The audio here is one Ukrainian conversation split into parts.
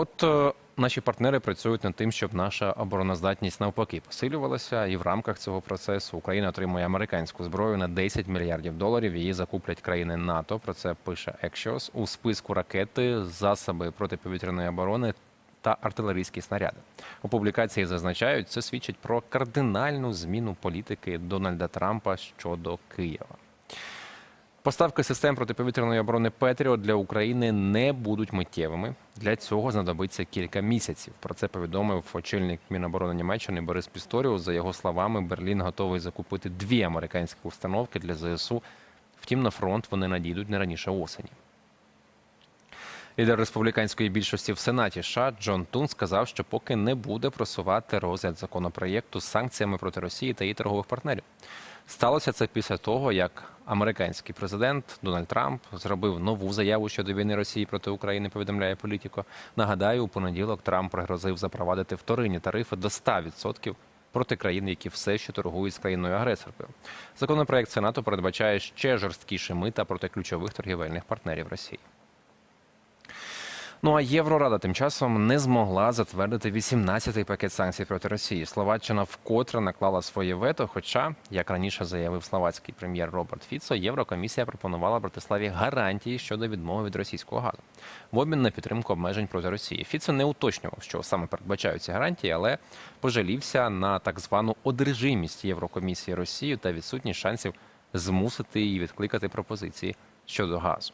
от е, наші партнери працюють над тим, щоб наша обороноздатність навпаки посилювалася, і в рамках цього процесу Україна отримує американську зброю на 10 мільярдів доларів. Її закуплять країни НАТО. Про це пише Axios. у списку ракети, засоби протиповітряної оборони. Та артилерійські снаряди у публікації зазначають, це свідчить про кардинальну зміну політики Дональда Трампа щодо Києва. Поставки систем протиповітряної оборони Петріот для України не будуть миттєвими. Для цього знадобиться кілька місяців. Про це повідомив очільник Міноборони Німеччини Борис Пісторіус. За його словами, Берлін готовий закупити дві американські установки для ЗСУ. Втім, на фронт вони надійдуть не раніше осені. Лідер республіканської більшості в Сенаті США Джон Тун сказав, що поки не буде просувати розгляд законопроєкту з санкціями проти Росії та її торгових партнерів. Сталося це після того, як американський президент Дональд Трамп зробив нову заяву щодо війни Росії проти України. Повідомляє політико. Нагадаю, у понеділок Трамп пригрозив запровадити вторинні тарифи до 100% проти країн, які все ще торгують з країною агресоркою. Законопроект Сенату передбачає ще жорсткіші мита проти ключових торгівельних партнерів Росії. Ну а Єврорада тим часом не змогла затвердити 18-й пакет санкцій проти Росії. Словаччина вкотре наклала своє вето. Хоча, як раніше заявив словацький прем'єр Роберт Фіцо, Єврокомісія пропонувала Братиславі гарантії щодо відмови від російського газу в обмін на підтримку обмежень проти Росії. Фіцо не уточнював, що саме передбачають ці гарантії, але пожалівся на так звану одержимість Єврокомісії Росії та відсутність шансів змусити її відкликати пропозиції щодо газу.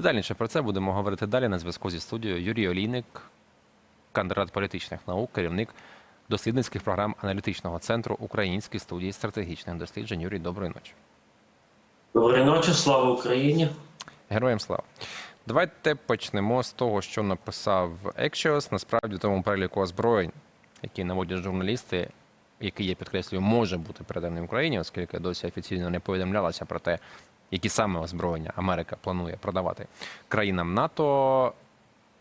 Детальніше про це будемо говорити далі на зв'язку зі студією. Юрій Олійник, кандидат політичних наук, керівник дослідницьких програм аналітичного центру Української студії стратегічних досліджень. Юрій, доброї ночі. Доброї ночі, слава Україні. Героям слава. Давайте почнемо з того, що написав Axios. Насправді, в тому переліку озброєнь, які наводять журналісти, який я підкреслюю, може бути переданий Україні, оскільки досі офіційно не повідомлялося про те, які саме озброєння Америка планує продавати країнам НАТО.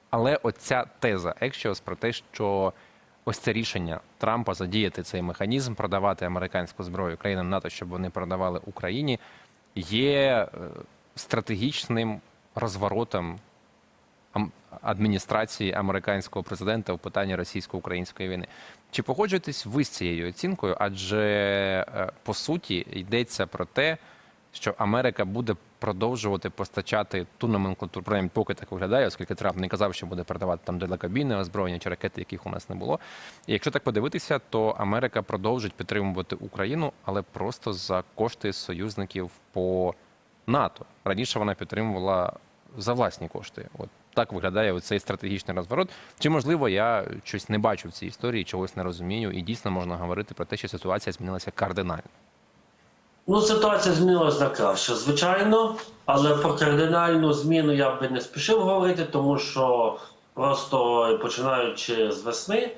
Але оця теза Axios про те, що ось це рішення Трампа задіяти цей механізм, продавати американську зброю країнам НАТО, щоб вони продавали Україні, є е, стратегічним розворотом адміністрації американського президента в питанні російсько-української війни. Чи погоджуєтесь ви з цією оцінкою? Адже е, по суті йдеться про те, що Америка буде продовжувати постачати ту номенклатуру, принаймні поки так виглядає, оскільки Трамп не казав, що буде продавати там далекобійне озброєння чи ракети, яких у нас не було. І якщо так подивитися, то Америка продовжить підтримувати Україну, але просто за кошти союзників по НАТО. Раніше вона підтримувала за власні кошти. От так виглядає цей стратегічний розворот. Чи можливо я щось не бачу в цій історії, чогось не розумію, і дійсно можна говорити про те, що ситуація змінилася кардинально. Ну, ситуація змінилась на краще, звичайно, але про кардинальну зміну я би не спішив говорити, тому що просто починаючи з весни, е,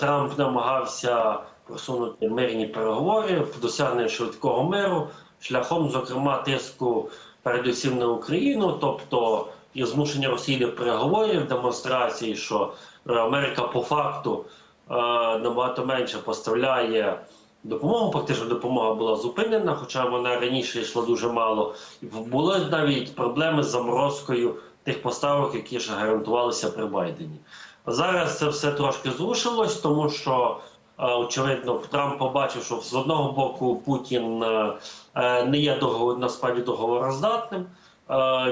Трамп намагався просунути мирні переговори в досягнення швидкого миру шляхом, зокрема, тиску передусім на Україну, тобто і змушення Росії до переговорів, демонстрації, що Америка по факту е, набагато менше поставляє допомогу. Фактично допомога була зупинена, хоча вона раніше йшла дуже мало. І були навіть проблеми з заморозкою тих поставок, які ж гарантувалися при Байдені. Зараз це все трошки зрушилось, тому що. е, Очевидно, Трамп побачив, що з одного боку Путін е, е, не є договор, насправді договороздатним.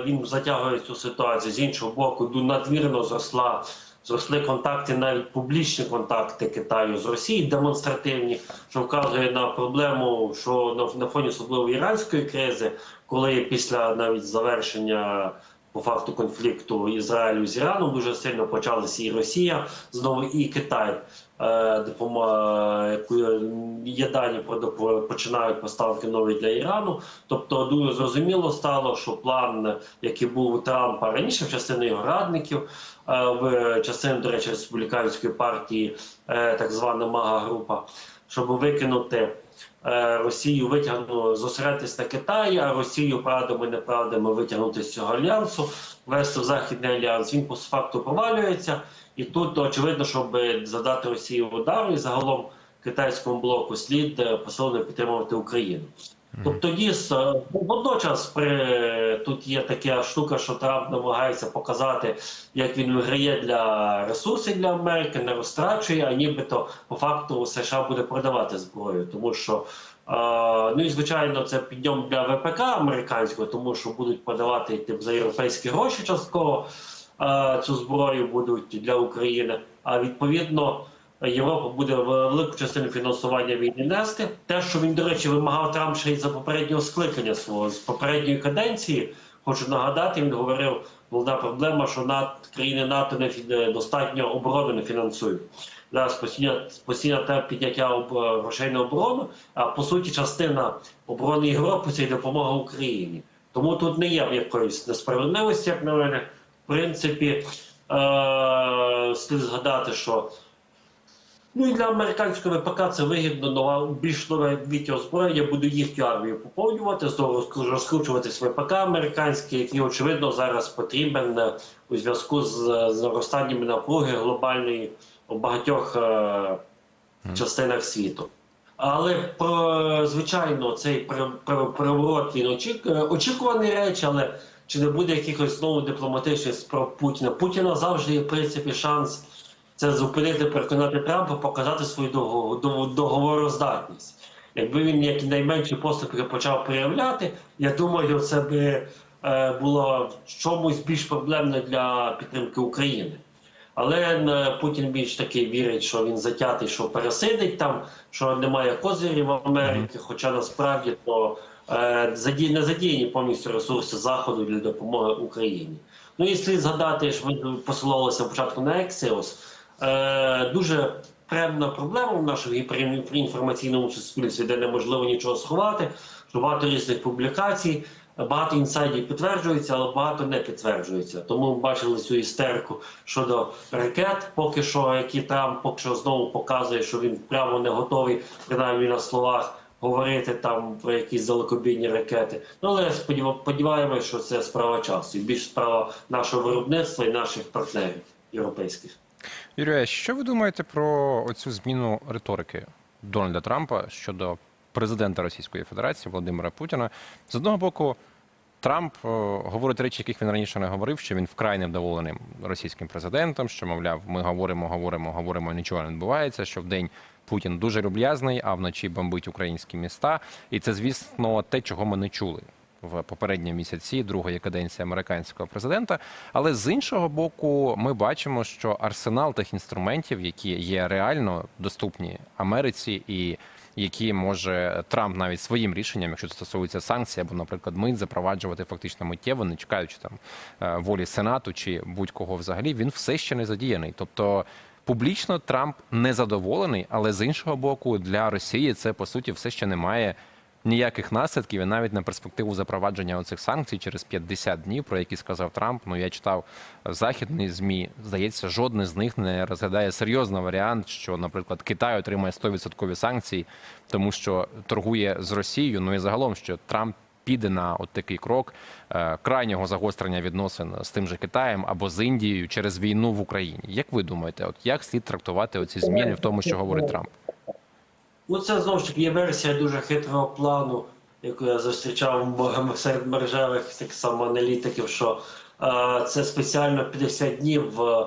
Він затягує цю ситуацію. З іншого боку, надмірно зросла зросли контакти, навіть публічні контакти Китаю з Росією, демонстративні, що вказує на проблему, що на, фоні особливо іранської кризи, коли після навіть завершення по факту конфлікту Ізраїлю з Іраном дуже сильно почалися і Росія знову і Китай. Е, допомога є дані про починають поставки нові для Ірану. Тобто дуже зрозуміло стало, що план, який був у Трампа раніше, в частини його радників, е, в частині, до речі, республіканської партії, е, так звана мага група, щоб викинути. Росію витягну зосередитись на Китаї, а Росію правдами неправдами витягнути з цього альянсу, ввести в західний альянс. Він по факту провалюється, і тут очевидно, щоб задати Росії удар і загалом китайському блоку слід е, посилено підтримувати Україну. Тобто, дійсно, водночас при тут є така штука, що Трамп намагається показати, як він виграє для ресурсів для Америки, не розтрачує, а нібито по факту США буде продавати зброю, тому що. е, Ну і звичайно, це підйом для ВПК американського, тому що будуть подавати тип, за європейські гроші частково е, цю зброю будуть для України. А відповідно Європа буде велику частину фінансування війни нести. Те, що він, до речі, вимагав Трамп ще й за попереднього скликання свого з попередньої каденції. Хочу нагадати, він говорив, головна проблема, що НАТО, країни НАТО не достатньо оборони не фінансують. Зараз постійно постійно те підняття грошей на оборону. А по суті, частина оборони Європи це й допомога Україні. Тому тут не є якоїсь несправедливості, як на мене. В принципі, е- слід згадати, що Ну і для американського ВПК це вигідно нова більш нове новітнє озброєння буде їхню армію поповнювати, знову розкру- розкручуватись ВПК американський, який очевидно зараз потрібен е, у зв'язку з, з наростанням напруги глобальної у багатьох е, частинах світу. Але про звичайно цей пере- пере- переворот він очік, очікуваний реч, але чи не буде якихось знову дипломатичних спроб Путіна? Путіна завжди є в принципі шанс це зупинити, переконати Трампа, показати свою дого- дого- договороздатність. Якби він як найменші поступки почав проявляти, я думаю, це би е, було чомусь більш проблемне для підтримки України. Але е, Путін більш таки вірить, що він затятий, що пересидить там, що немає козирів в Америки, хоча насправді то. Не задіяні повністю ресурси Заходу для допомоги Україні. Ну і слід згадати, що ви посилалися початку на Ексіос. Е, дуже певна проблема в нашому гіперінформаційному суспільстві, де неможливо нічого сховати, що багато різних публікацій, багато інсайдів підтверджується, але багато не підтверджується. Тому ми бачили цю істерику щодо ракет, поки що, які Трамп поки що знову показує, що він прямо не готовий, принаймні на словах. Говорити там про якісь далекобійні ракети. Ну але сподіва- сподіваємось, що це справа часу, і більш справа нашого виробництва і наших партнерів європейських. Юрія, що ви думаєте про оцю зміну риторики Дональда Трампа щодо президента Російської Федерації Володимира Путіна? З одного боку, Трамп е, говорить речі, яких він раніше не говорив, що він вкрай невдоволений російським президентом, що мовляв, ми говоримо, говоримо, говоримо, нічого не відбувається. Що в день Путін дуже люблязний, а вночі бомбить українські міста. І це, звісно, те, чого ми не чули в попередні місяці другої каденції американського президента. Але з іншого боку, ми бачимо, що арсенал тих інструментів, які є реально доступні Америці і які може Трамп навіть своїм рішенням, якщо це стосується санкцій, або, наприклад, мит запроваджувати фактично миттєво, не чекаючи там е, волі Сенату чи будь-кого взагалі, він все ще не задіяний. Тобто публічно Трамп не задоволений, але з іншого боку, для Росії це по суті все ще немає ніяких наслідків і навіть на перспективу запровадження оцих санкцій через 50 днів, про які сказав Трамп. Ну я читав західні змі. Здається, жодне з них не розглядає серйозно варіант, що, наприклад, Китай отримає 100% санкцій, тому що торгує з Росією. Ну і загалом, що Трамп. Піде на от такий крок е, крайнього загострення відносин з тим же Китаєм або з Індією через війну в Україні. Як ви думаєте, от як слід трактувати оці зміни в тому, що говорить Трамп? Ну, це знову ж таки є версія дуже хитрого плану, яку я зустрічав серед мережевих так само аналітиків, що е, це спеціально 50 днів е,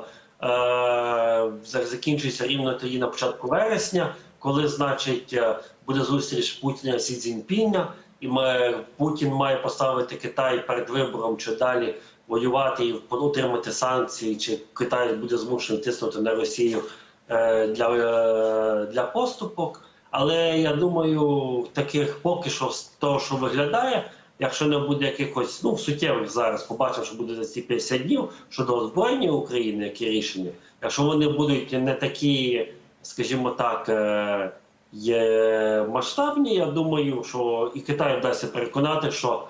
закінчується рівно тоді на початку вересня, коли, значить, е, буде зустріч Путіна Сі Цзіньпіня, і ми, Путін має поставити Китай перед вибором, чи далі воювати і отримати санкції, чи Китай буде змушений тиснути на Росію е, для, е, для поступок. Але я думаю, таких поки що з того, що виглядає, якщо не буде якихось ну суттєвих зараз, побачимо, що буде за ці 50 днів щодо озброєння України, які рішення, якщо вони будуть не такі, скажімо так, е, є масштабні, я думаю, що і Китай вдасться переконати, що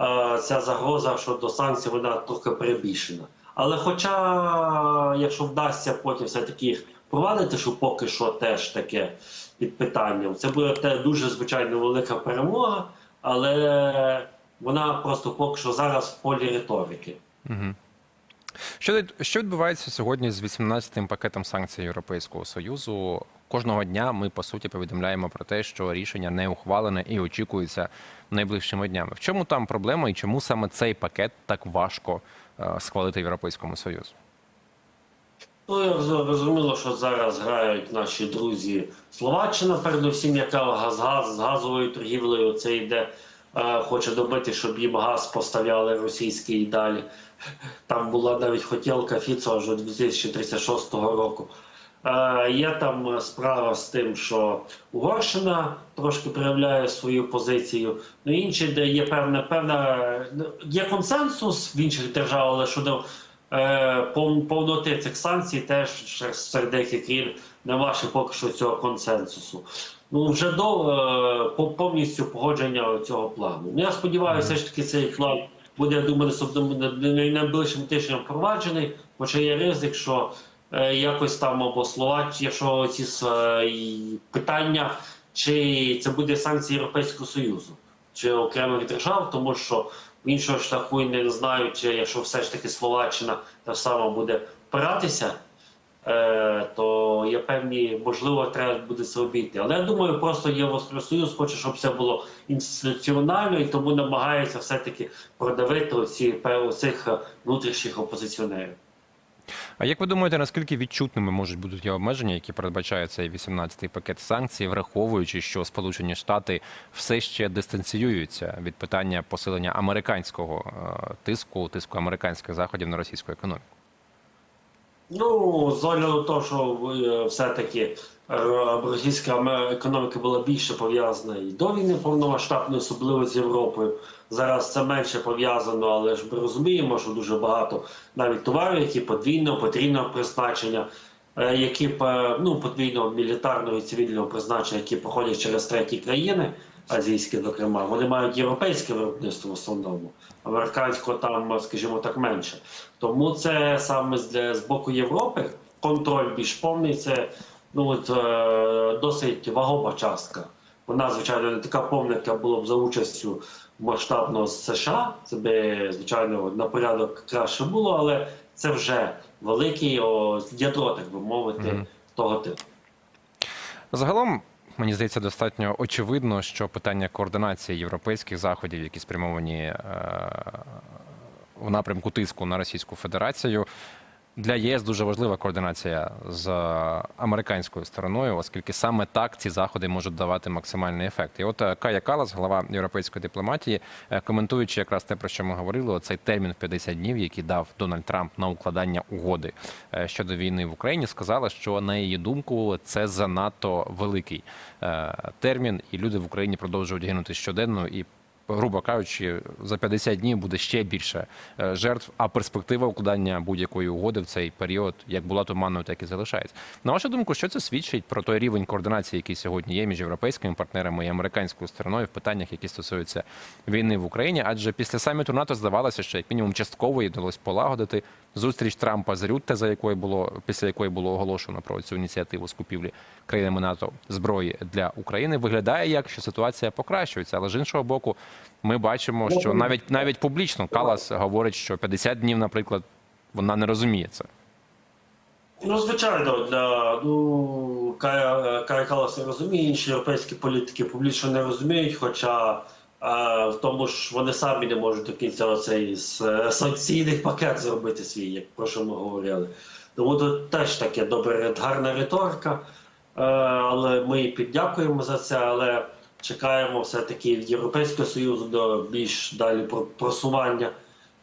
е, ця загроза щодо санкцій вона трохи перебільшена. Але хоча, якщо вдасться потім все-таки їх провадити, що поки що теж таке під питанням, це буде те дуже звичайно велика перемога, але вона просто поки що зараз в полі риторики. Угу. Що, що відбувається сьогодні з 18-м пакетом санкцій Європейського Союзу? Кожного дня ми по суті повідомляємо про те, що рішення не ухвалене і очікується найближчими днями. В чому там проблема і чому саме цей пакет так важко е, схвалити Європейському Союзі? Ну, я роз- розуміло, що зараз грають наші друзі Словаччина, передусім, яка з газовою торгівлею це йде, хоче добити, щоб їм газ поставляли російський і далі. Там була навіть хотілка Фіцо аж до 2036 року. Е, є там справа з тим, що Угорщина трошки проявляє свою позицію. Ну інші, де є певна певна є консенсус в інших державах, але щодо е, повноти цих санкцій теж серед деяких країн немає поки що цього консенсусу. Ну вже до е, повністю погодження цього плану. Ну я сподіваюся, все ж таки цей план буде, я думаю, найближчим тижнем впроваджений, хоча є ризик, що е, якось там або Словаччина, якщо ці е, питання, чи це буде санкції Європейського Союзу, чи окремих держав, тому що іншого шляху не знаю, чи якщо все ж таки Словаччина так само буде впиратися, певні, можливо, треба буде це обійти. Але я думаю, просто Євросоюз хоче, щоб все було інституціонально, і тому намагається все-таки продавити оці цих внутрішніх опозиціонерів. А як ви думаєте, наскільки відчутними можуть бути ті обмеження, які передбачає цей 18-й пакет санкцій, враховуючи, що Сполучені Штати все ще дистанціюються від питання посилення американського е, тиску, тиску американських заходів на російську економіку? Ну, з огляду того, що е, все-таки е, російська економіка була більше пов'язана і до війни повномасштабної, особливо з Європою. Зараз це менше пов'язано, але ж ми розуміємо, що дуже багато навіть товарів, які подвійного, потрійного призначення, е, які ну, подвійного мілітарного і цивільного призначення, які проходять через треті країни, азійські, зокрема, вони мають європейське виробництво в основному, американського там, скажімо так, менше. Тому це саме з, з боку Європи контроль більш повний. Це ну от е, досить вагома частка. Вона, звичайно, не така повна, яка була б за участю масштабного з США. Це би, звичайно, на порядок краще було, але це вже великий ядро, так би мовити, Мгм. того типу. Загалом, мені здається, достатньо очевидно, що питання координації європейських заходів, які спрямовані е, в напрямку тиску на Російську Федерацію. Для ЄС дуже важлива координація з американською стороною, оскільки саме так ці заходи можуть давати максимальний ефект. І от е, Кая Калас, голова європейської дипломатії, е, коментуючи якраз те, про що ми говорили, цей термін в 50 днів, який дав Дональд Трамп на укладання угоди е, щодо війни в Україні, сказала, що на її думку це занадто великий термін, і люди в Україні продовжують гинути щоденно і. Грубо кажучи, за 50 днів буде ще більше е, жертв, а перспектива укладання будь-якої угоди в цей період як була туманною, так і залишається. На вашу думку, що це свідчить про той рівень координації, який сьогодні є між європейськими партнерами і американською стороною в питаннях, які стосуються війни в Україні? Адже після саміту НАТО здавалося, що як мінімум частково їй вдалося полагодити зустріч Трампа з Рютте, за якої було після якої було оголошено про цю ініціативу з купівлі країнами НАТО зброї для України. Виглядає як що ситуація покращується, але з іншого боку, ми бачимо, що навіть навіть публічно Калас говорить, що 50 днів, наприклад, вона не розуміє це. Ну, звичайно, для ну Кая, Кая Калас не розуміє, інші європейські політики публічно не розуміють, хоча в тому ж вони самі не можуть до кінця оцей з- е, санкційний пакет зробити свій, як про що ми говорили. Тому тут теж таке добре, гарна риторика, е, але ми піддякуємо за це, але чекаємо все-таки від Європейського Союзу до більш далі про- просування.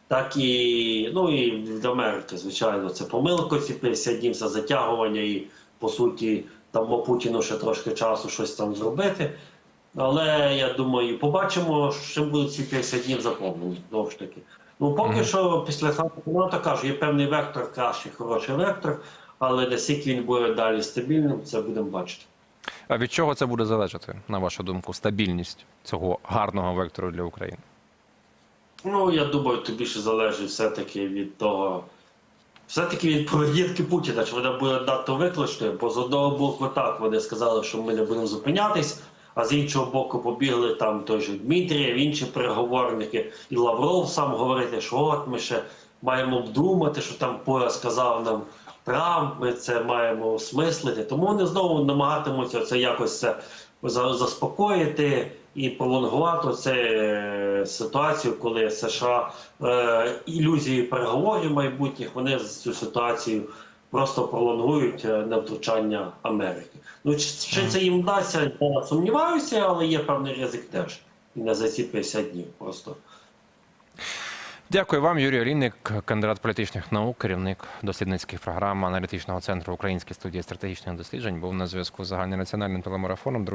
Так і ну і від Америки, звичайно, це помилка ці 50 днів це затягування, і по суті дамо Путіну ще трошки часу щось там зробити. Але я думаю, побачимо, що будуть ці 50 днів заповнені. Знову ж таки. Ну поки Мгм. що після НАТО кажу, є певний вектор, кращий, хороший вектор, але наскільки він буде далі стабільним, це будемо бачити. А від чого це буде залежати, на вашу думку, стабільність цього гарного вектору для України? Ну, я думаю, то більше залежить все-таки від того. Все-таки від поведінки Путіна, чи вона буде надто викличною, бо з одного боку так вони сказали, що ми не будемо зупинятись, а з іншого боку побігли там той же Дмитрієв, інші переговорники, і Лавров сам говорити, що от ми ще маємо вдумати, що там Пора сказав нам Трамп, ми це маємо осмислити. Тому вони знову намагатимуться це якось це за- заспокоїти і пролонгувати це е, ситуацію, коли США е, ілюзії переговорів майбутніх вони цю ситуацію просто пролонгують е, на втручання Америки. Ну чи, чи це їм вдасться, я сумніваюся, але є певний ризик теж. І не за ці 50 днів просто. Дякую вам, Юрій Олійник, кандидат політичних наук, керівник дослідницьких програм аналітичного центру Української студії стратегічних досліджень. Був на зв'язку з загальнонаціональним телемарафоном.